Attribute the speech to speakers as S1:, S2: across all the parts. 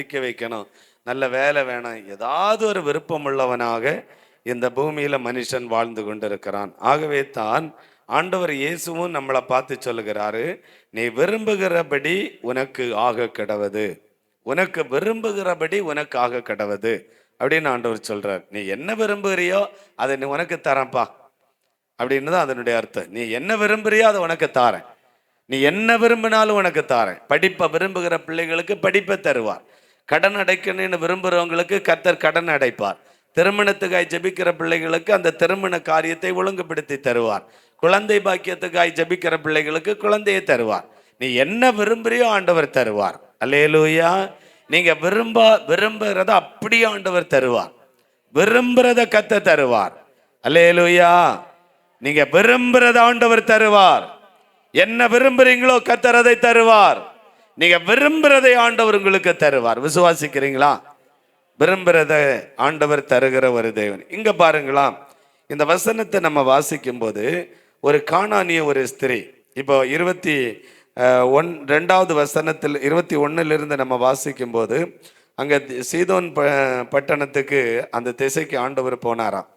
S1: படிக்க வைக்கணும். நல்ல வேலை வேணும். ஏதாவது ஒரு விருப்பம் உள்ளவனாக இந்த பூமியில மனுஷன் வாழ்ந்து கொண்டிருக்கிறான். ஆகவே தான் ஆண்டவர் இயேசுவும் நம்மளை பார்த்து சொல்லுகிறாரு நீ விரும்புகிறபடி உனக்கு ஆக கிடவது. உனக்கு விரும்புகிறபடி உனக்கு ஆக கிடவது. அப்படின்னு ஆண்டவர் சொல்றார். நீ என்ன விரும்புகிறியோ அதை நீ உனக்கு தரேன்ப்பா. அப்படின்னு தான் அதனுடைய அர்த்தம். நீ என்ன விரும்புறியோ அதை உனக்கு தாரேன். நீ என்ன விரும்பினாலும் உனக்கு தாரேன். படிப்பை விரும்புகிற பிள்ளைகளுக்கு படிப்பை தருவார். கடன் அடைக்கணும்னு விரும்புகிறவங்களுக்கு கர்த்தர் கடன் அடைப்பார். திருமணத்துக்காய் ஜெபிக்கிற பிள்ளைகளுக்கு அந்த திருமண காரியத்தை ஒழுங்குபடுத்தி தருவார். குழந்தை பாக்கியத்துக்காய் ஜெபிக்கிற பிள்ளைகளுக்கு குழந்தையை தருவார். நீ என்ன விரும்புறியோ ஆண்டவர் தருவார். அல்லேலூயா. நீங்க விரும்ப விரும்புகிறத அப்படியே ஆண்டவர் தருவார். விரும்புறத கத்த தருவார். அல்லேலூயா. நீங்க விரும்புறத ஆண்டவர் தருவார். என்ன விரும்புறீங்களோ கத்தர் அதை தருவார். நீங்க விரும்புறதை ஆண்டவர் உங்களுக்கு தருவார். விசுவாசிக்கிறீங்களா? விரும்புறத ஆண்டவர் தருகிற ஒரு தேவன். இங்க பாருங்களா இந்த வசனத்தை நம்ம வாசிக்கும் போது ஒரு காணானிய ஒரு ஸ்திரீ இப்போ இருபத்தி ஒன் ரெண்டாவது வசனத்தில் இருபத்தி ஒன்னுலேருந்து நம்ம வாசிக்கும் போது அங்கே சீதோன் ப பட்டணத்துக்கு அந்த திசைக்கு ஆண்டவர் போனாராம்.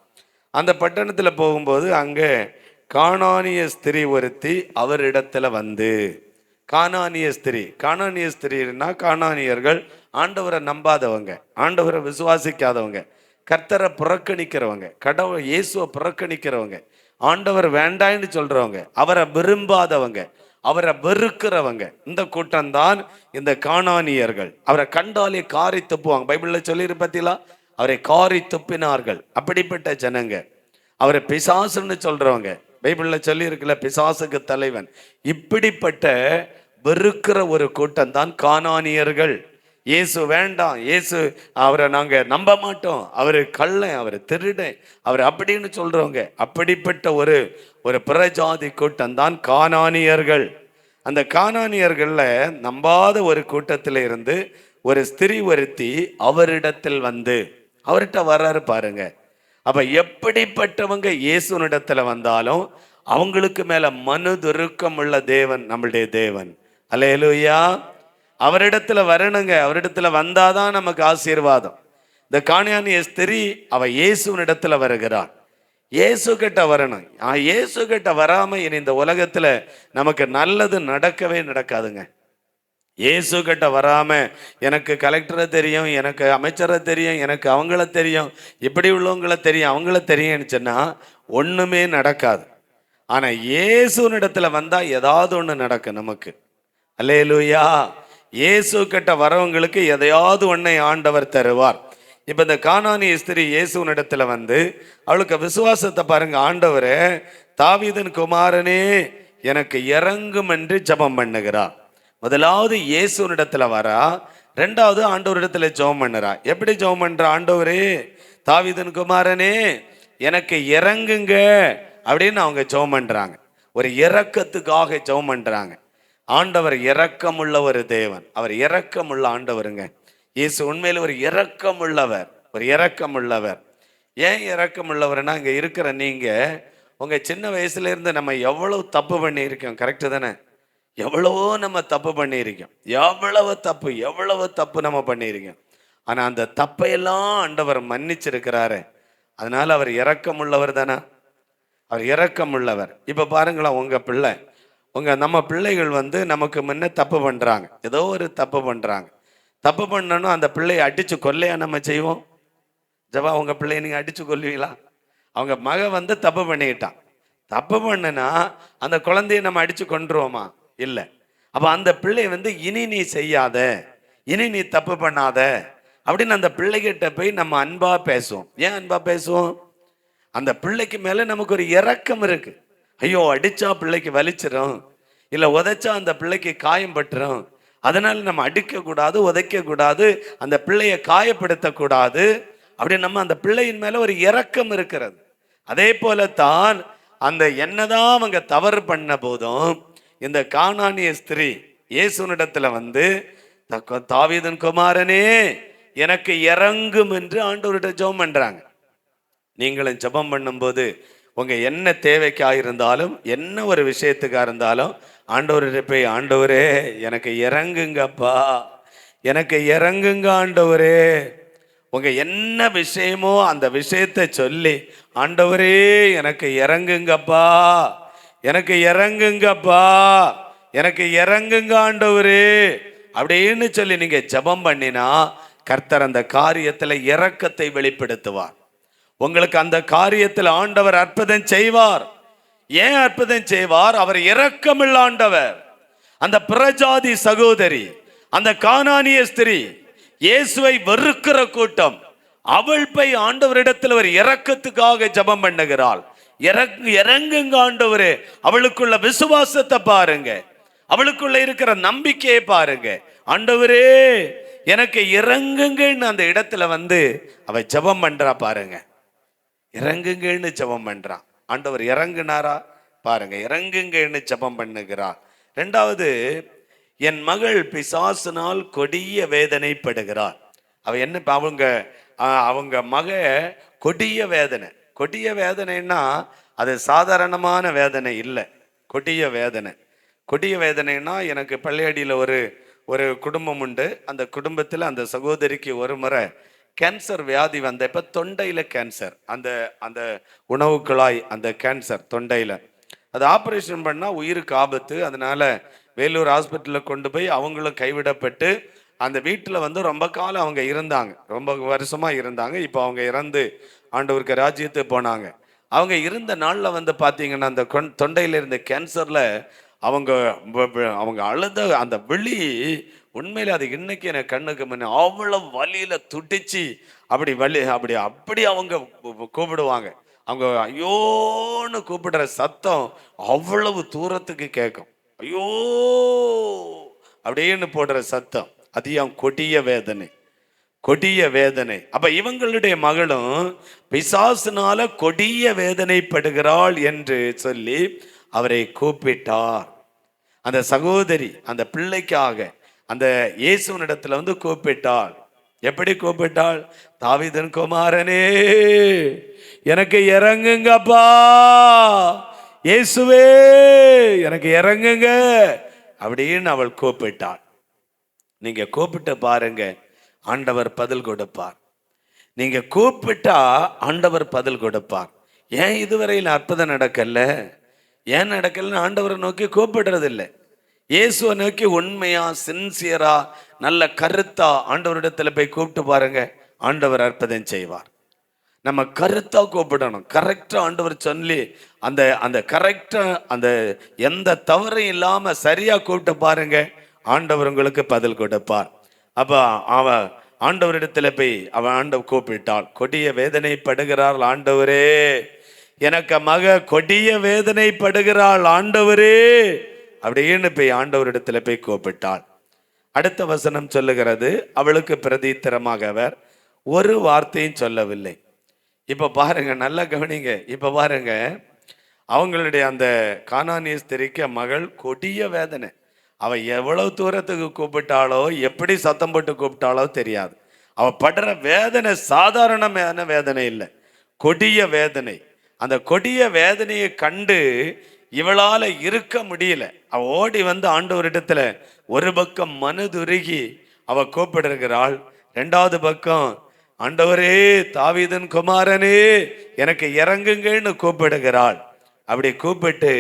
S1: அந்த பட்டணத்தில் போகும்போது அங்கே காணானிய ஸ்திரீ ஒருத்தி அவரிடத்துல வந்து கானானிய ஸ்திரீ. கானானிய ஸ்திரீனா கானானியர்கள். ஆண்டவரை நம்பாதவங்க. ஆண்டவரை விசுவாசிக்காதவங்க. கர்த்தரை புறக்கணிக்கிறவங்க. கடவுள் இயேசுவை புறக்கணிக்கிறவங்க. ஆண்டவர் வேண்டான்னு சொல்றவங்க. அவரை விரும்பாதவங்க. அவரை வெறுக்கிறவங்க. இந்த கூட்டம்தான் இந்த காணானியர்கள் அவரை கண்டாலே காரி துப்புவாங்க. பைபிளில் சொல்லியிரு பார்த்தீங்களா அவரை காரி துப்பினார்கள். அப்படிப்பட்ட ஜனங்க. அவரை பிசாசுன்னு சொல்றவங்க. பைபிளில் சொல்லி பிசாசுக்கு தலைவன். இப்படிப்பட்ட வெறுக்கிற ஒரு கூட்டம் தான் கானானியர்கள். இயேசு வேண்டாம். இயேசு அவரை நாங்கள் நம்ப மாட்டோம். அவர் கள்ளன் அவர் திருடன் அவர் அப்படின்னு சொல்கிறவங்க அப்படிப்பட்ட ஒரு ஒரு பிரஜாதி கூட்டம் தான் கானானியர்கள். அந்த கானானியர்களில் நம்பாத ஒரு கூட்டத்தில் இருந்து ஒரு ஸ்திரீ ஒருத்தி அவரிடத்தில் வந்து அவர்கிட்ட வர்றாரு பாருங்க. அப்போ எப்படிப்பட்டவங்க இயேசுனிடத்தில் வந்தாலும் அவங்களுக்கு மேலே மனு துருக்கம் உள்ள தேவன் நம்மளுடைய தேவன். அல்லேலூயா அவரிடத்துல வரணுங்க. அவரிடத்துல வந்தாதான் நமக்கு ஆசீர்வாதம். இந்த காணியானி எஸ்திரி அவ இயேசுனிடத்துல வருகிறான் இயேசு கிட்ட வரணும். ஆ, இயேசு கிட்ட வராம இனி இந்த உலகத்துல நமக்கு நல்லது நடக்கவே நடக்காதுங்க. இயேசு கிட்ட வராம எனக்கு கலெக்டரை தெரியும் எனக்கு அமைச்சரை தெரியும் எனக்கு அவங்கள தெரியும். இப்படி உள்ளவங்கள தெரியும் அவங்கள தெரியும்னு சொன்னா ஒண்ணுமே நடக்காது. ஆனா இயேசுனிடத்துல வந்தா ஏதாவது ஒண்ணு நடக்கும் நமக்கு. அலேலுயா இயேசு கிட்ட வரவங்களுக்கு எதையாவது ஒன்றை ஆண்டவர் தருவார். இப்போ இந்த காணானி ஸ்திரீ இயேசுனிடத்துல வந்து அவளுக்கு விசுவாசத்தை பாருங்க ஆண்டவரே தாவீதன் குமாரனே எனக்கு இறங்கும் என்று ஜெபம் பண்ணுகிறார் முதலாவது இயேசுனிடத்துல வரா ரெண்டாவது ஆண்டவரிடத்துல ஜெபம் பண்ணுறா. எப்படி ஜெபம் பண்ணுற ஆண்டவரே தாவிதன் குமாரனே எனக்கு இறங்குங்க அப்படின்னு அவங்க ஜெபம் பண்ணுறாங்க ஒரு இறக்கத்துக்காக ஜெபம் பண்ணுறாங்க ஆண்டவர் இரக்கமுள்ள ஒரு தேவன். அவர் இரக்கமுள்ள ஆண்டவருங்க. இயேசு உண்மையில் ஒரு இரக்கமுள்ளவர். ஒரு இரக்கமுள்ளவர். ஏன் இரக்கமுள்ளவர்னா இங்கே இருக்கிற நீங்கள் உங்கள் சின்ன வயசுலேருந்து நம்ம எவ்வளவு தப்பு பண்ணியிருக்கோம் கரெக்டு தானே? எவ்வளவோ நம்ம தப்பு பண்ணியிருக்கோம். எவ்வளவு தப்பு எவ்வளவு தப்பு நம்ம பண்ணியிருக்கோம். ஆனால் அந்த தப்பையெல்லாம் ஆண்டவர் மன்னிச்சிருக்கிறாரு. அதனால் அவர் இரக்கமுள்ளவர் தானே? அவர் இரக்கமுள்ளவர். இப்போ பாருங்களேன் உங்கள் பிள்ளை. உங்கள் நம்ம பிள்ளைகள் வந்து நமக்கு முன்ன தப்பு பண்ணுறாங்க ஏதோ ஒரு தப்பு பண்ணுறாங்க தப்பு பண்ணணும் அந்த பிள்ளையை அடித்து கொல்லையா நம்ம செய்வோம்? ஜவா உங்கள் பிள்ளைய நீங்கள் அடித்து கொல்லுவீங்களா? அவங்க மக வந்து தப்பு பண்ணிக்கிட்டான் தப்பு பண்ணுனா அந்த குழந்தைய நம்ம அடித்து கொண்டுருவோமா இல்லை. அப்போ அந்த பிள்ளை வந்து இனி நீ செய்யாத இனி நீ தப்பு பண்ணாத அப்படின்னு அந்த பிள்ளைகிட்ட போய் நம்ம அன்பாக பேசுவோம். ஏன் அன்பாக பேசுவோம்? அந்த பிள்ளைக்கு மேலே நமக்கு ஒரு இறக்கம் இருக்குது ஐயோ அடிச்சா பிள்ளைக்கு வலிச்சிரும் இல்லை உதைச்சா அந்த பிள்ளைக்கு காயம் பட்டுரும். அதனால நம்ம அடிக்க கூடாது உதைக்க கூடாது அந்த பிள்ளைய காயப்படுத்த கூடாது அப்படி நம்ம அந்த பிள்ளையின் மேல ஒரு இரக்கம் இருக்கிறது. அதே போல தான் அந்த என்னதான் அவங்க தவறு பண்ண போதும் இந்த காணானிய ஸ்திரீ இயேசுனிடத்துல வந்து "தக்க- குமாரனே எனக்கு இறங்கும் என்று ஆண்டவர்கிட்ட ஜெபம் பண்றாங்க. நீங்களும் ஜெபம் பண்ணும்போது உங்க என்ன தேவைக்காக இருந்தாலும் என்ன ஒரு விஷயத்துக்காக இருந்தாலும் ஆண்டவர்கிட்ட போய் ஆண்டவரே எனக்கு இறங்குங்கப்பா. எனக்கு இறங்குங்க ஆண்டவரே. உங்க என்ன விஷயமோ அந்த விஷயத்தை சொல்லி ஆண்டவரே எனக்கு இறங்குங்கப்பா. எனக்கு இறங்குங்கப்பா. எனக்கு இறங்குங்க ஆண்டவரே. அப்படின்னு சொல்லி நீங்க ஜெபம் பண்ணினா கர்த்தர் அந்த காரியத்தில் இறக்கத்தை வெளிப்படுத்துவார். உங்களுக்கு அந்த காரியத்தில் ஆண்டவர் அற்புதம் செய்வார். ஏன் அற்புதம் செய்வார்? அவர் இரக்கமில்ல ஆண்டவர். அந்த பிரஜாதி சகோதரி அந்த கானானிய ஸ்திரீ இயேசுவை வெறுக்கிற கூட்டம். அவள் போய் ஆண்டவரிடத்தில் ஒரு இறக்கத்துக்காக ஜெபம் பண்ணுகிறாள். இறங்கு இறங்குங்க ஆண்டவரே. அவளுக்குள்ள விசுவாசத்தை பாருங்க. அவளுக்குள்ள இருக்கிற நம்பிக்கையை பாருங்க. ஆண்டவரே எனக்கு இறங்குங்கன்னு அந்த இடத்துல வந்து அவ ஜெபம் பண்றா பாருங்க. இறங்குங்கன்னு ஜெபம் பண்ணுறான் ஆண்டவர் இறங்குனாரா? பாருங்க இறங்குங்கன்னு ஜெபம் பண்ணுகிறார். ரெண்டாவது என் மகள் பிசாசினால் கொடிய வேதனைப்படுகிறார் அவ என்ன அவங்க அவங்க மக கொடிய வேதனை. கொடிய வேதனைன்னா அது சாதாரணமான வேதனை இல்லை. கொடிய வேதனை. கொடிய வேதனைன்னா எனக்கு பள்ளியடியில் ஒரு ஒரு குடும்பம் உண்டு. அந்த குடும்பத்தில் அந்த சகோதரிக்கு ஒரு முறை கேன்சர் வியாதி வந்தப்ப தொண்டையில் கேன்சர் அந்த அந்த உணவு குழாய் அந்த கேன்சர் தொண்டையில். அது ஆப்ரேஷன் பண்ணால் உயிருக்கு ஆபத்து. அதனால வேலூர் ஹாஸ்பிட்டலில் கொண்டு போய் அவங்களும் கைவிடப்பட்டு அந்த வீட்டில் வந்து ரொம்ப காலம் அவங்க இருந்தாங்க. ரொம்ப வருஷமாக இருந்தாங்க. இப்போ அவங்க இறந்து ஆண்டவருக்கு ராஜ்யத்துக்கு போனாங்க. அவங்க இருந்த நாளில் வந்து பார்த்தீங்கன்னா அந்த கொண்- தொண்டையில் இருந்த கேன்சரில் அவங்க அவங்க அழுத அந்த விழி உண்மையில அது இன்னைக்கு எனக்கு கண்ணுக்கு முன்னே அவ்வளவு வலியில துடிச்சு அப்படி வலி அப்படி அப்படி அவங்க கூப்பிடுவாங்க. அவங்க ஐயோன்னு கூப்பிடுற சத்தம் அவ்வளவு தூரத்துக்கு கேட்கும். ஐயோ! அப்படின்னு போடுற சத்தம். அது என் கொடிய வேதனை. கொடிய வேதனை. அப்ப இவங்களுடைய மகளும் பிசாசுனால கொடிய வேதனைப்படுகிறாள் என்று சொல்லி அவரை கூப்பிட்டார். அந்த சகோதரி அந்த பிள்ளைக்காக அந்த இயேசுவனிடத்துல வந்து கூப்பிட்டாள். எப்படி கூப்பிட்டாள்? தாவிதன் குமாரனே எனக்கு இறங்குங்கப்பா. இயேசுவே எனக்கு இறங்குங்க அப்படின்னு அவள் கூப்பிட்டாள். நீங்க கூப்பிட்டு பாருங்க ஆண்டவர் பதில் கொடுப்பார். நீங்க கூப்பிட்டா ஆண்டவர் பதில் கொடுப்பார். ஏன் இதுவரையில் அற்புதம் நடக்கல? ஏன் நடக்கலன்னு ஆண்டவரை நோக்கி கூப்பிடுறதில்லை. இயேசுவை நோக்கி உண்மையா சின்சியரா நல்ல கருத்தா ஆண்டவரிடத்துல போய் கூப்பிட்டு பாருங்க. ஆண்டவர் அற்புதம் செய்வார். நம்ம கருத்தா கூப்பிடணும். கரெக்டா ஆண்டவர் சொல்லி அந்த அந்த கரெக்டா அந்த எந்த தவறும் இல்லாம சரியா கூப்பிட்டு பாருங்க. ஆண்டவர் உங்களுக்கு பதில் கொடுப்பார். அப்ப அவ ஆண்டவரிடத்துல போய் அவன் ஆண்டவர் கூப்பிட்டாள். கொடிய வேதனைப்படுகிறாள் ஆண்டவரே. எனக்கு மக கொடிய வேதனைப்படுகிறாள் ஆண்டவரே. அப்படின்னு போய் ஆண்டவரிடத்துல போய் கூப்பிட்டாள். அடுத்த வசனம் சொல்லுகிறது அவளுக்கு பிரதித்திரமாக அவர் ஒரு வார்த்தையும் சொல்லவில்லை. இப்போ பாருங்க நல்லா கவனிங்க. இப்போ பாருங்க அவங்களுடைய அந்த கானானிய ஸ்திரிக்க மகள் கொடிய வேதனை. அவள் எவ்வளவு தூரத்துக்கு கூப்பிட்டாலோ எப்படி சத்தம் போட்டு கூப்பிட்டாலோ தெரியாது. அவள் படுற வேதனை சாதாரணமான வேதனை இல்லை. கொடிய வேதனை. அந்த கொடிய வேதனையை கண்டு இவளால் இருக்க முடியல. அவ ஓடி வந்து ஆண்டவரிடத்துல ஒரு பக்கம் மனதுருகி அவ கூப்பிடுகிறாள் ரெண்டாவது பக்கம் ஆண்டவரே தாவீதன் குமாரனே எனக்கு இறங்குங்கன்னு கூப்பிடுகிறாள். அப்படி கூப்பிட்டு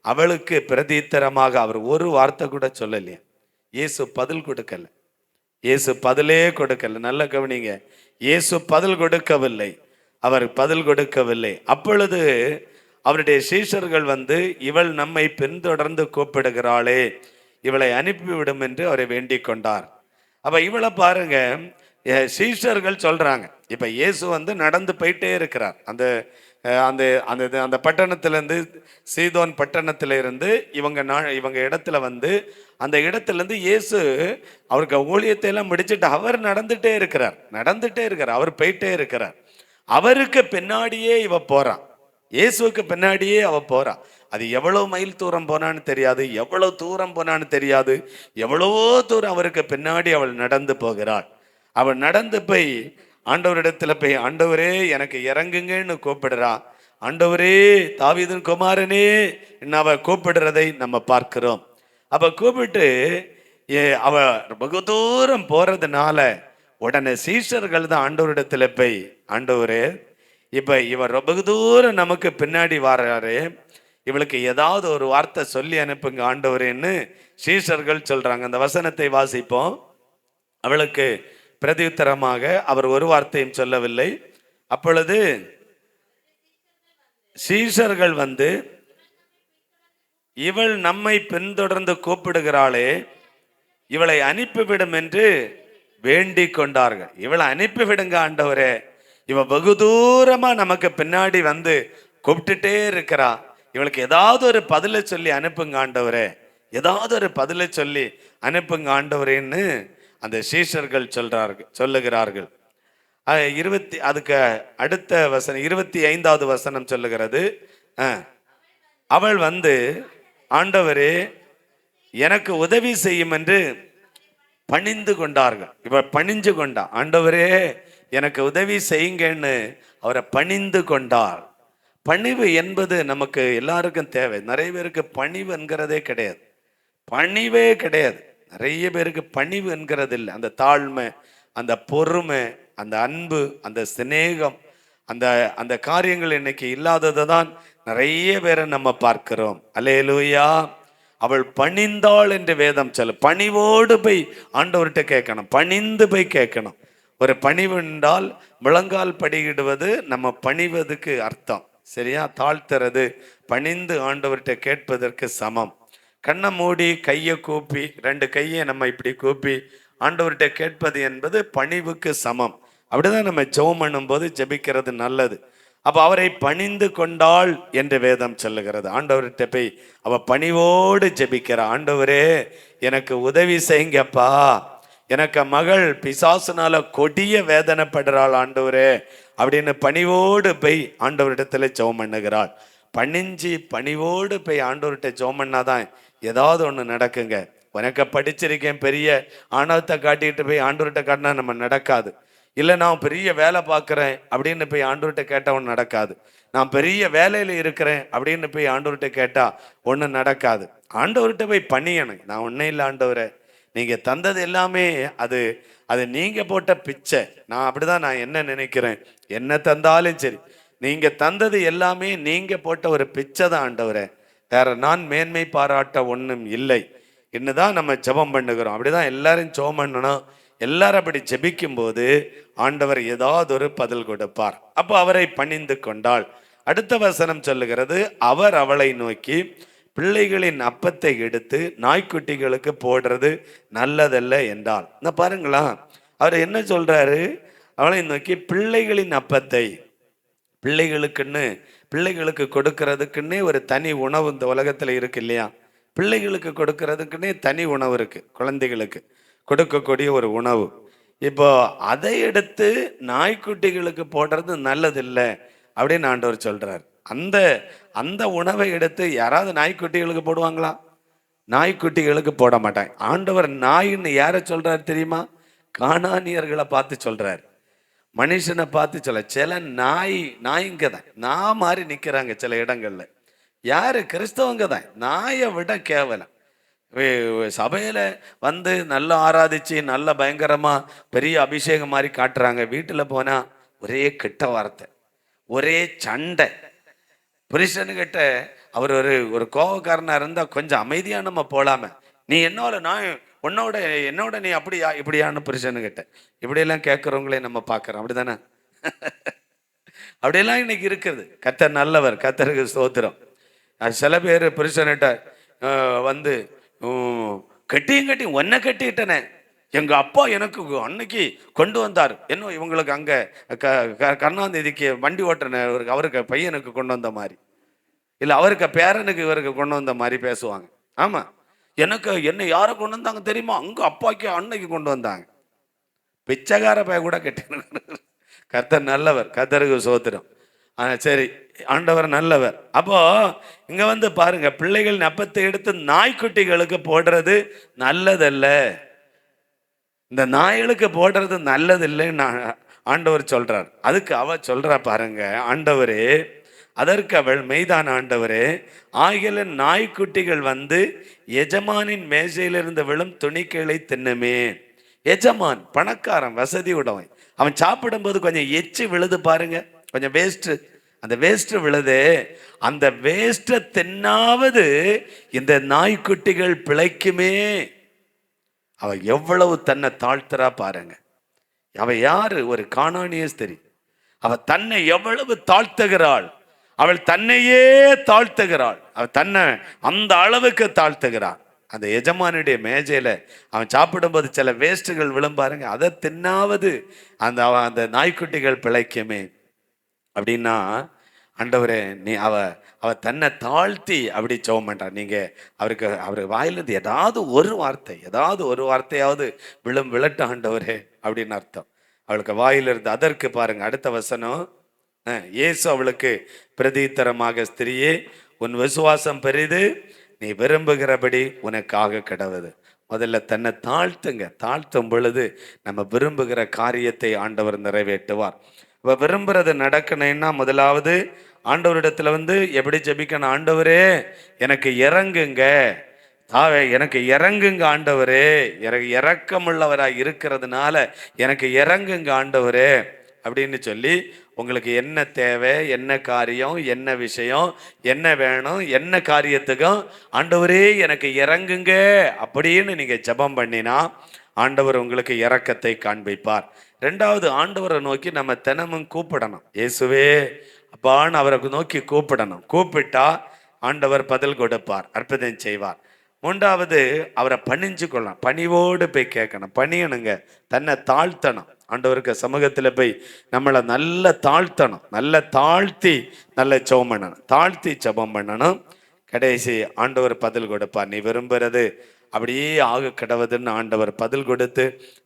S1: அவளுக்கு பிரதித்தரமாக அவர் ஒரு வார்த்தை கூட சொல்லலையா. இயேசு பதில் கொடுக்கல. இயேசு பதிலே கொடுக்கல. நல்ல கவனிங்க. இயேசு பதில் கொடுக்கவில்லை. அவர் பதில் கொடுக்கவில்லை. அப்பொழுது அவருடைய சீஷர்கள் வந்து இவள் நம்மை பின்தொடர்ந்து கூப்பிடுகிறாளே இவளை அனுப்பிவிடும் என்று அவரை வேண்டிக் கொண்டார். அப்ப இவளை பாருங்க சீஷர்கள் சொல்றாங்க. இப்ப இயேசு வந்து நடந்து போயிட்டே இருக்கிறார். அந்த அந்த அந்த இது- அந்த பட்டணத்திலேருந்து சீதோன் பட்டணத்துல இருந்து இவங்க நா இவங்க இடத்துல வந்து அந்த இடத்துலேருந்து இயேசு அவருக்கு ஊழியத்தை எல்லாம் முடிச்சுட்டு அவர் நடந்துட்டே இருக்கிறார். நடந்துட்டே இருக்கிறார். அவர் போயிட்டே இருக்கிறார். அவருக்கு பின்னாடியே இவ போறான் இயேசுவுக்கு பின்னாடியே அவ போறா. அது எவ்வளவு மைல் தூரம் போனான்னு தெரியாது எவ்வளவு தூரம் போனான்னு தெரியாது எவ்வளவோ தூரம் அவருக்கு பின்னாடி அவள் நடந்து போகிறாள். அவள் நடந்து போய் ஆண்டவரிடத்துல போய் ஆண்டவரே எனக்கு இறங்குங்கன்னு கூப்பிடுறா. ஆண்டவரே தாவிதன் குமாரனே அவ கூப்பிடுறதை நம்ம பார்க்கிறோம். அப்ப கூப்பிட்டு ஏ அவ வெகு தூரம் போறதுனால உடனே சீஷர்கள் தான் ஆண்டவரிடத்துல போய் ஆண்டவரே இப்போ இவர் ரொம்ப தூரம் நமக்கு பின்னாடி வர்றாரு. இவளுக்கு ஏதாவது ஒரு வார்த்தை சொல்லி அனுப்புங்க ஆண்டவரேன்னு சீஷர்கள் சொல்றாங்க. அந்த வசனத்தை வாசிப்போம். அவளுக்கு பிரதியுத்தரமாக அவர் ஒரு வார்த்தையும் சொல்லவில்லை. அப்பொழுது சீஷர்கள் வந்து இவள் நம்மை பின்தொடர்ந்து கூப்பிடுகிறாளே இவளை அனுப்பிவிடும் என்று வேண்டிக் கொண்டார்கள். இவளை அனுப்பிவிடுங்க ஆண்டவரே. இவன் வெகு தூரமா நமக்கு பின்னாடி வந்து கூப்பிட்டுட்டே இருக்கிறா. இவளுக்கு ஏதாவது ஒரு பதிலை சொல்லி அனுப்புங்க ஆண்டவரே. ஏதாவது ஒரு பதிலை சொல்லி அனுப்புங்க ஆண்டவரேன்னு அந்த சீஷர்கள் சொல்றார்கள் சொல்லுகிறார்கள். இருபத்தி அதுக்கு அடுத்த வசனம் இருபத்தி ஐந்தாவது வசனம் சொல்லுகிறது. அவள் வந்து ஆண்டவரே எனக்கு உதவி செய்யும் என்று பணிந்து கொண்டார்கள். இவள் பணிஞ்சு கொண்டா. ஆண்டவரே எனக்கு உதவி செய்யுங்கன்னு அவரை பணிந்து கொண்டார். பணிவு என்பது நமக்கு எல்லாருக்கும் தேவை. நிறைய பேருக்கு பணிவு என்கிறதே கிடையாது. பணிவே கிடையாது. நிறைய பேருக்கு பணிவு என்கிறது இல்லை அந்த தாழ்மை அந்த பொறுமை அந்த அன்பு அந்த சிநேகம் அந்த அந்த காரியங்கள் இன்னைக்கு இல்லாததை தான் நிறைய பேரை நம்ம பார்க்கிறோம். அலேலூயா அவள் பணிந்தாள் என்று வேதம் சொல்ல பணிவோடு போய் ஆண்டவர்கிட்ட கேட்கணும் பணிந்து போய் கேட்கணும். ஒரு பணிவு என்றால் முழங்கால் படியிடுவது நம்ம பணிவதுக்கு அர்த்தம். சரியா? தாழ்த்துறது பணிந்து ஆண்டவர்கிட்ட கேட்பதற்கு சமம். கண்ணை மூடி கையை கூப்பி ரெண்டு கையை நம்ம இப்படி கூப்பி ஆண்டவர்கிட்ட கேட்பது என்பது பணிவுக்கு சமம். அப்படிதான் நம்ம ஜெபம் பண்ணும்போது ஜெபிக்கிறது நல்லது. அப்போ அவரை பணிந்து கொண்டாள் என்று வேதம் சொல்லுகிறது. ஆண்டவர்கிட்ட போய் அவ பணிவோடு ஜெபிக்கிற. ஆண்டவரே எனக்கு உதவி செய்யுங்கப்பா. எனக்கு மகள் பிசாசுனால கொடிய வேதனைப்படுறாள் ஆண்டவரே. அப்படின்னு பணிவோடு போய் ஆண்டவரிடத்துல ஜெபம் பண்ணுகிறாள். பணிஞ்சு பணிவோடு போய் ஆண்டவர்கிட்ட ஜெபம் பண்ணாதான் ஏதாவது ஒன்று நடக்குங்க. உனக்கு படிச்சிருக்கேன் பெரிய ஆணவத்தை காட்டிட்டு போய் ஆண்டவர்கிட்ட காட்டினா நம்ம நடக்காது. இல்லை நான் பெரிய வேலை பார்க்குறேன் அப்படின்னு போய் ஆண்டவர்கிட்ட கேட்டால் ஒன்று நடக்காது. நான் பெரிய வேலையில் இருக்கிறேன் அப்படின்னு போய் ஆண்டவர்கிட்ட கேட்டால் ஒன்றும் நடக்காது. ஆண்டவர்கிட்ட போய் பணியணும். நான் ஒன்றும் இல்லை ஆண்டவரை. நீங்கள் தந்தது எல்லாமே அது அது நீங்கள் போட்ட பிச்சை. நான் அப்படிதான் நான் என்ன நினைக்கிறேன்? என்ன தந்தாலும் சரி. நீங்கள் தந்தது எல்லாமே நீங்கள் போட்ட ஒரு பிச்சை தான் ஆண்டவரே. வேற நான் மேன்மை பாராட்ட ஒன்றும் இல்லை. இன்னுதான் நம்ம ஜெபம் பண்ணுகிறோம். அப்படிதான் எல்லாரும் ஜெபம் பண்ணணும். எல்லாரும் அப்படி ஜெபிக்கும் போது ஆண்டவர் ஏதாவது ஒரு பதில் கொடுப்பார். அப்போ அவரை பணிந்து கொண்டாள். அடுத்த வசனம் சொல்லுகிறது அவர் அவளை நோக்கி பிள்ளைகளின் அப்பத்தை எடுத்து நாய்க்குட்டிகளுக்கு போடுறது நல்லதல்ல என்றால். நான் பாருங்களா அவர் என்ன சொல்றாரு? அவளை நோக்கி பிள்ளைகளின் அப்பத்தை பிள்ளைகளுக்குன்னு பிள்ளைகளுக்கு கொடுக்கறதுக்குன்னே ஒரு தனி உணவு இந்த உலகத்தில் இருக்கு இல்லையா? பிள்ளைகளுக்கு கொடுக்கறதுக்குன்னே தனி உணவு இருக்கு குழந்தைகளுக்கு கொடுக்கக்கூடிய ஒரு உணவு. இப்போ அதை எடுத்து நாய்க்குட்டிகளுக்கு போடுறது நல்லதில்லை அப்படின்னு ஆண்டவர் சொல்றார். அந்த அந்த உணவை எடுத்து யாராவது நாய்க்குட்டிகளுக்கு போடுவாங்களா? நாய்க்குட்டிகளுக்கு போட மாட்டாங்க. ஆண்டவர் நாயின்னு யாரை சொல்றார் தெரியுமா? காணானியர்களை பார்த்து சொல்றார். மனுஷனை பார்த்து சொல்ல சில நாய் நாய்ங்க தான். நான் மாதிரி நிற்கிறாங்க சில இடங்கள்ல. யாரு? கிறிஸ்தவங்க தான். நாயை விட கேவலம். வே- சபையில வந்து நல்லா ஆராதிச்சு நல்ல பயங்கரமா பெரிய அபிஷேகம் மாதிரி காட்டுறாங்க. வீட்டுல போனா ஒரே கெட்ட வார்த்தை. ஒரே சண்டை. புருஷனுக்கிட்ட அவர் ஒரு ஒரு கோவக்காரனாக இருந்தால் கொஞ்சம் அமைதியாக நம்ம போலாமே. நீ என்னோட நான் உன்னோட என்னோட நீ அப்படியா இப்படியான்னு புருஷனுக்கிட்ட இப்படியெல்லாம் கேட்குறவங்களே நம்ம பார்க்குறோம். அப்படிதானே? அப்படியெல்லாம் இன்னைக்கு இருக்குது. கத்தர் நல்லவர் கத்தருக்கு சோத்திரம் சில பேர் புருஷன்கிட்ட வந்து கட்டியும் கட்டி ஒன்றை கட்டிட்டனே. எங்கள் அப்பா எனக்கு அன்னைக்கு கொண்டு வந்தார். என்ன இவங்களுக்கு அங்கே க க- கருணாநிதிக்கு வண்டி ஓட்டுன அவருக்கு பையனுக்கு கொண்டு வந்த மாதிரி. இல்லை அவருக்கு பேரனுக்கு இவருக்கு கொண்டு வந்த மாதிரி பேசுவாங்க. ஆமாம் எனக்கு என்னை யாரை கொண்டு வந்தாங்க தெரியுமா? அங்கே அப்பாக்கு அன்னைக்கு கொண்டு வந்தாங்க. பிச்சைக்கார பைய கூட கட்டினார் கர்த்தர் நல்லவர் கர்த்தருக்கு சோத்திரம். ஆ சரி ஆண்டவர் நல்லவர். அப்போ இங்க வந்து பாருங்க பிள்ளைகள் நப்பத்தை எடுத்து நாய்க்குட்டிகளுக்கு போடுறது நல்லதல்ல. இந்த நாய்களுக்கு போடுறது நல்லது இல்லைன்னு ஆண்டவர் சொல்றார். அதுக்கு அவ சொல்றா பாருங்க ஆண்டவரே அதற்கு அவள் மெய்தான் ஆண்டவரே ஆகிய நாய்க்குட்டிகள் வந்து எஜமானின் மேஜையிலிருந்து விழும் துணிக்கைகளை தின்னுமே. எஜமான் பணக்காரன் வசதி உடவன் அவன் சாப்பிடும்போது கொஞ்சம் எச்சு விழுது பாருங்க கொஞ்சம் வேஸ்ட் அந்த வேஸ்ட் விழுது அந்த வேஸ்ட்டை தின்னாவது இந்த நாய்க்குட்டிகள் பிழைக்குமே. அவள் எவ்வளவு தன்னை தாழ்த்துறா பாருங்க. அவள் யாரு? ஒரு காணானியே சரி. அவள் தன்னை எவ்வளவு தாழ்த்துகிறாள்? அவள் தன்னையே தாழ்த்துகிறாள். அவள் தன்னை அந்த அளவுக்கு தாழ்த்துகிறாள் அந்த எஜமானுடைய மேஜையில் அவன் சாப்பிடும்போது சில வேஸ்ட்டுகள் விளம்பாருங்க அதை தின்னாவது அந்த அவன் அந்த நாய்க்குட்டிகள் பிழைக்குமே. அப்படின்னா ஆண்டவரே நீ அவ அவ தன்னை தாழ்த்தி அப்படி ஜெபம் பண்றா. நீங்க அவருக்கு அவர் வாயிலிருந்து ஏதாவது ஒரு வார்த்தை ஏதாவது ஒரு வார்த்தையாவது விழும் விளட்டு ஆண்டவரே அப்படின்னு அர்த்தம். அவளுக்கு வாயிலிருந்து அதற்கு பாருங்க அடுத்த வசனம். இயேசு அவளுக்கு பிரதித்தரமாக ஸ்திரியே உன் விசுவாசம் பெரிது நீ விரும்புகிறபடி உனக்காக கிடவுது. முதல்ல தன்னை தாழ்த்துங்க. தாழ்த்தும் பொழுது நம்ம விரும்புகிற காரியத்தை ஆண்டவர் நிறைவேற்றுவார். இப்ப விரும்புறது நடக்கணும்னா முதலாவது ஆண்டவரிடத்துல வந்து எப்படி ஜெபிக்கணும் ஆண்டவரே? எனக்கு இறங்குங்க. தாவே எனக்கு இறங்குங்க ஆண்டவரே. எனக்கு இறக்கமுள்ளவராக இருக்கிறதுனால எனக்கு இறங்குங்க ஆண்டவரே. அப்படின்னு சொல்லி உங்களுக்கு என்ன தேவை? என்ன காரியம்? என்ன விஷயம்? என்ன வேணும்? என்ன காரியத்துக்கும் ஆண்டவரே எனக்கு இறங்குங்க. அப்படின்னு நீங்கள் ஜெபம் பண்ணினா ஆண்டவர் உங்களுக்கு இறக்கத்தை காண்பிப்பார். ரெண்டாவது ஆண்டவரை நோக்கி நம்ம தினமும் கூப்பிடணும். இயேசுவே அப்பான்னு அவரை நோக்கி கூப்பிடணும். கூப்பிட்டா ஆண்டவர் பதில் கொடுப்பார் அற்புதம் செய்வார். மூன்றாவது அவரை பணிஞ்சு கொள்ளலாம் பணிவோடு போய் கேட்கணும். பணியணுங்க. தன்னை தாழ்த்தணும். ஆண்டவருக்கு சமூகத்தில் போய் நம்மளை நல்ல தாழ்த்தணும். நல்ல தாழ்த்தி நல்ல ஜெபம் பண்ணணும். தாழ்த்தி ஜெபம் பண்ணணும். கடைசி ஆண்டவர் பதில் கொடுப்பார். நீ விரும்புறது அப்படியே ஆக கிடவதுன்னு ஆண்டவர் பதில் கொடுத்து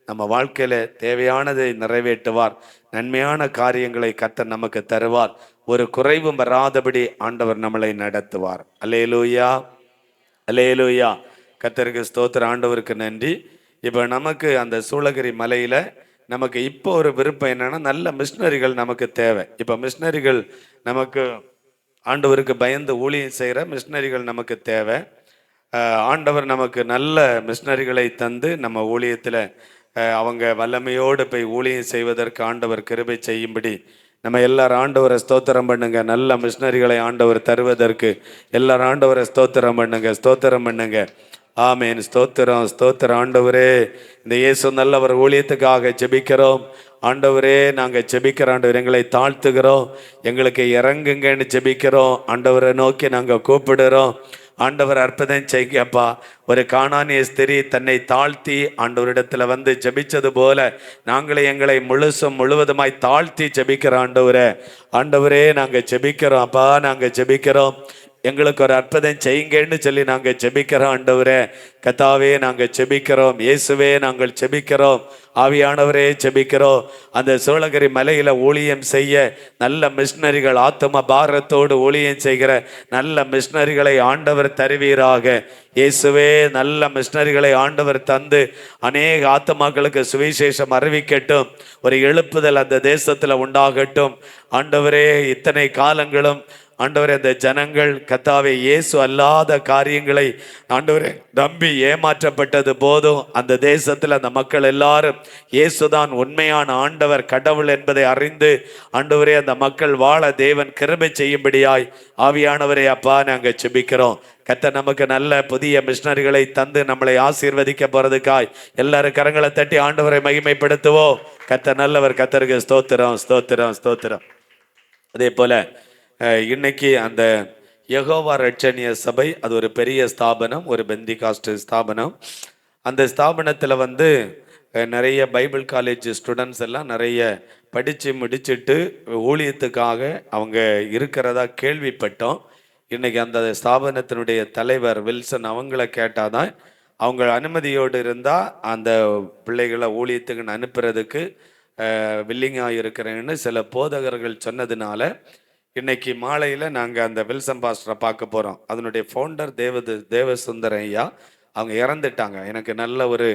S1: நம்ம வாழ்க்கையில தேவையானதை நிறைவேற்றுவார். நன்மையான காரியங்களை கத்தர் நமக்கு தருவார். ஒரு குறைவும் வராதபடி ஆண்டவர் நம்மளை நடத்துவார். அலேலூயா அலேலூயா கத்தருக்கு ஸ்தோத்திர ஆண்டவருக்கு நன்றி. இப்போ நமக்கு அந்த சூளகிரி மலையில நமக்கு இப்போ ஒரு விருப்பம் என்னன்னா நல்ல மிஷினரிகள் நமக்கு தேவை. இப்போ மிஷினரிகள் நமக்கு ஆண்டவருக்கு பயந்து ஊழியம் செய்கிற மிஷினரிகள் நமக்கு தேவை. ஆண்டவர் நமக்கு நல்ல மிஷினரிகளை தந்து நம்ம ஊழியத்தில் அவங்க வல்லமையோடு போய் ஊழியம் செய்வதற்கு ஆண்டவர் கிருபை செய்யும்படி நம்ம எல்லாரும் ஆண்டவரை ஸ்தோத்திரம் பண்ணுங்க. நல்ல மிஷினரிகளை ஆண்டவர் தருவதற்கு எல்லாரும் ஆண்டவரை ஸ்தோத்திரம் பண்ணுங்க ஸ்தோத்திரம் பண்ணுங்க. ஆமேன். ஸ்தோத்திரம் ஸ்தோத்திரம் ஆண்டவரே. இந்த இயேசு நல்லவர் ஊழியத்துக்காக ஜெபிக்கிறோம். ஆண்டவரே நாங்கள் ஜெபிக்கிற ஆண்டவர் எங்களை தாழ்த்துகிறோம். எங்களுக்கு இறங்குங்கன்னு ஜெபிக்கிறோம். ஆண்டவரை நோக்கி நாங்கள் கூப்பிடுறோம். ஆண்டவர் அற்புதம் செய்யப்பா. ஒரு காணானிய ஸ்திரீ தன்னை தாழ்த்தி ஆண்டவரிடத்துல வந்து ஜெபிச்சது போல நாங்களே எங்களை முழுசும் முழுவதுமாய் தாழ்த்தி ஜபிக்கிற ஆண்டவரே. ஆண்டவரே நாங்க ஜபிக்கிறோம் அப்பா நாங்க ஜெபிக்கிறோம். எங்களுக்கு ஒரு அற்புதம் செய்யுங்கன்னு சொல்லி நாங்கள் ஜெபிக்கிறோம் ஆண்டவரே. கத்தாவே நாங்கள் ஜெபிக்கிறோம். இயேசுவே நாங்கள் ஜெபிக்கிறோம். ஆவியானவரே ஜெபிக்கிறோம். அந்த சோழகிரி மலையில் ஊழியம் செய்ய நல்ல மிஷினரிகள் ஆத்தம பாரத்தோடு ஊழியம் செய்கிற நல்ல மிஷினரிகளை ஆண்டவர் தருவீராக. இயேசுவே நல்ல மிஷினரிகளை ஆண்டவர் தந்து அநேக ஆத்தமாக்களுக்கு சுவிசேஷம் அறிவிக்கட்டும். ஒரு எழுப்புதல் அந்த தேசத்தில் உண்டாகட்டும். ஆண்டவரே இத்தனை காலங்களும் ஆண்டவரே அந்த ஜனங்கள் கத்தாவே இயேசு அல்லாத காரியங்களை ஆண்டவரே நம்பி ஏமாற்றப்பட்டது போதும். அந்த தேசத்தில் அந்த மக்கள் எல்லாரும் இயேசுதான் உண்மையான ஆண்டவர் கடவுள் என்பதை அறிந்து ஆண்டவரே அந்த மக்கள் வாழ தேவன் கிருபை செய்யும்படியாய் ஆவியானவரே அப்பா நாங்கள் செபிக்கிறோம் கத்த நமக்கு நல்ல புதிய மிஷினரிகளை தந்து நம்மளை ஆசீர்வதிக்க போறதுக்காய் எல்லாரும் கரங்களை தட்டி ஆண்டவரை மகிமைப்படுத்துவோம். கத்த நல்லவர் கத்தருக்கு ஸ்தோத்திரம் ஸ்தோத்திரம் ஸ்தோத்திரம். அதே போல இன்னைக்கு அந்த யகோவா ரட்சணிய சபை அது ஒரு பெரிய ஸ்தாபனம் ஒரு பெந்திகாஸ்ட் ஸ்தாபனம். அந்த ஸ்தாபனத்தில் வந்து நிறைய பைபிள் காலேஜ் ஸ்டூடெண்ட்ஸ் எல்லாம் நிறைய படித்து முடிச்சுட்டு ஊழியத்துக்காக அவங்க இருக்கிறதா கேள்விப்பட்டோம். இன்றைக்கி அந்த ஸ்தாபனத்தினுடைய தலைவர் வில்சன் அவங்கள கேட்டால் தான் அவங்க அனுமதியோடு இருந்தால் அந்த பிள்ளைகளை ஊழியத்துக்கு அனுப்புறதுக்கு வில்லிங்காக இருக்கிறேன்னு சில போதகர்கள் சொன்னதுனால இன்னைக்கு மாலையில் நாங்கள் அந்த வில்சன் பாஸ்டரை பார்க்க போகிறோம் அதனுடைய ஃபவுண்டர் தேவது தேவசுந்தரம் ஐயா அவங்க இறந்துட்டாங்க. எனக்கு நல்ல ஒரு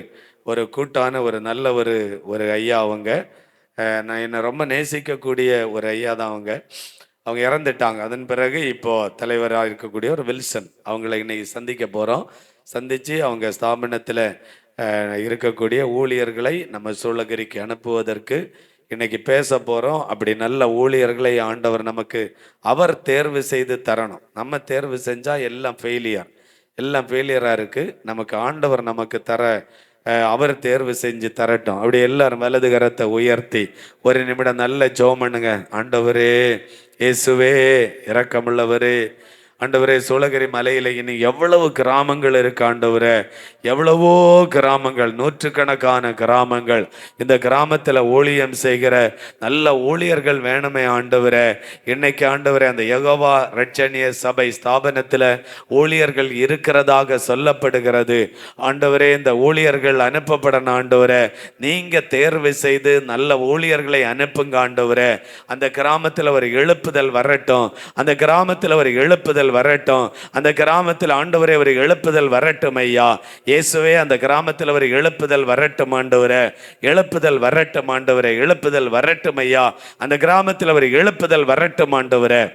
S1: ஒரு கூட்டான ஒரு நல்ல ஒரு ஒரு ஐயா அவங்க. நான் என்னை ரொம்ப நேசிக்கக்கூடிய ஒரு ஐயா தான் அவங்க. அவங்க இறந்துட்டாங்க. அதன் பிறகு இப்போது தலைவராக இருக்கக்கூடிய ஒரு வில்சன் அவங்களை இன்னைக்கு சந்திக்க போகிறோம் சந்தித்து அவங்க ஸ்தாபனத்தில் இருக்கக்கூடிய ஊழியர்களை நம்ம சூளகிரிக்கு அனுப்புவதற்கு இன்னைக்கு பேச போகிறோம் அப்படி நல்ல ஊழியர்களை ஆண்டவர் நமக்கு அவர் தேர்வு செய்து தரணும். நம்ம தேர்வு செஞ்சால் எல்லாம் ஃபெயிலியர் எல்லாம் ஃபெயிலியராக இருக்குது நமக்கு ஆண்டவர் நமக்கு தர அவர் தேர்வு செஞ்சு தரட்டும். அப்படி எல்லாரும் வலது கரத்தை உயர்த்தி ஒரு நிமிடம் நல்ல ஜெபம் பண்ணுங்க. ஆண்டவரே இயேசுவே இரக்கமுள்ளவரே ஆண்டவரே சூளகிரி மலையில இனி எவ்வளவு கிராமங்கள் இருக்கு ஆண்டவரே? எவ்வளவோ கிராமங்கள் நூற்றுக்கணக்கான கிராமங்கள். இந்த கிராமத்தில் ஊழியம் செய்கிற நல்ல ஊழியர்கள் வேணுமே ஆண்டவரே. இன்னைக்கு ஆண்டவரே அந்த யகோவா ரட்சணிய சபை ஸ்தாபனத்தில் ஊழியர்கள் இருக்கிறதாக சொல்லப்படுகிறது. ஆண்டவரே இந்த ஊழியர்கள் அனுப்பப்படணும் ஆண்டவரே. நீங்கள் தேர்வு செய்து நல்ல ஊழியர்களை அனுப்புங்க ஆண்டவரே. அந்த கிராமத்தில் ஒரு எழுப்புதல் வரட்டும். அந்த கிராமத்தில் ஒரு எழுப்புதல் வரட்டும். அந்த கிராமத்தில் ஆண்டவரே ஒரு எழுப்புதல் வரட்டும் ஐயா. இயேசுவே அந்த கிராமத்தில் ஒரு எழுப்புதல் வரட்டும் ஆண்டவரே. எழுப்புதல் வரட்டும் ஆண்டவரே எழுப்புதல் வரட்டும் ஐயா. அந்த கிராமத்தில் ஒரு எழுப்புதல் வரட்டும் ஆண்டவரே.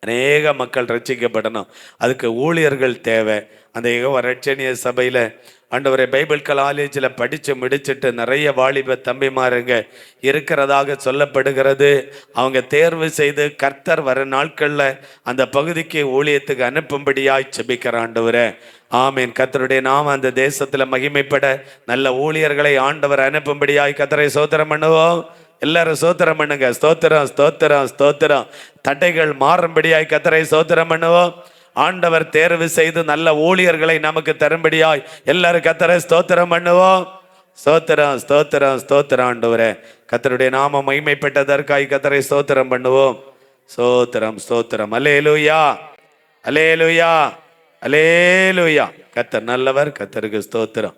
S1: அநேக மக்கள் ரட்சிக்கப்படணும். அதுக்கு ஊழியர்கள் தேவை. அந்த யெகோவா ரட்சணிய சபையில் ஆண்டவரை பைபிள் காலேஜில் படித்து முடிச்சுட்டு நிறைய வாலிப தம்பிமாருங்க இருக்கிறதாக சொல்லப்படுகிறது. அவங்க தேர்வு செய்து கர்த்தர் வர நாட்களில் அந்த பகுதிக்கு ஊழியத்துக்கு அனுப்பும்படியாய் செபிக்கிற ஆண்டவரே. ஆமீன். கர்த்தருடைய நாம அந்த தேசத்தில் மகிமைப்பட நல்ல ஊழியர்களை ஆண்டவர் அனுப்பும்படியாய் கத்தரை சோதரம் பண்ணுவோம். எல்லாரும் சோத்திரம் பண்ணுங்க. ஸ்தோத்திரம் ஸ்தோத்திரம் ஸ்தோத்திரம். தட்டைகள் மாறும்படியாய் கத்தரை சோத்திரம் பண்ணுவோம். ஆண்டவர் தேர்வு செய்து நல்ல ஊழியர்களை நமக்கு தரும்படியாய் எல்லாரும் கத்தரை ஸ்தோத்திரம் பண்ணுவோம். ஸ்தோத்திரம் ஸ்தோத்திரம் ஸ்தோத்திரம் ஆண்டவரே. கத்தருடைய நாம மகிமைப்பட்டதற்காய் கத்தரை ஸ்தோத்திரம் பண்ணுவோம். ஸ்தோத்திரம் ஸ்தோத்திரம். அலேலுயா அலேலுயா அலேலுயா கத்தர் நல்லவர் கத்தருக்கு ஸ்தோத்திரம்.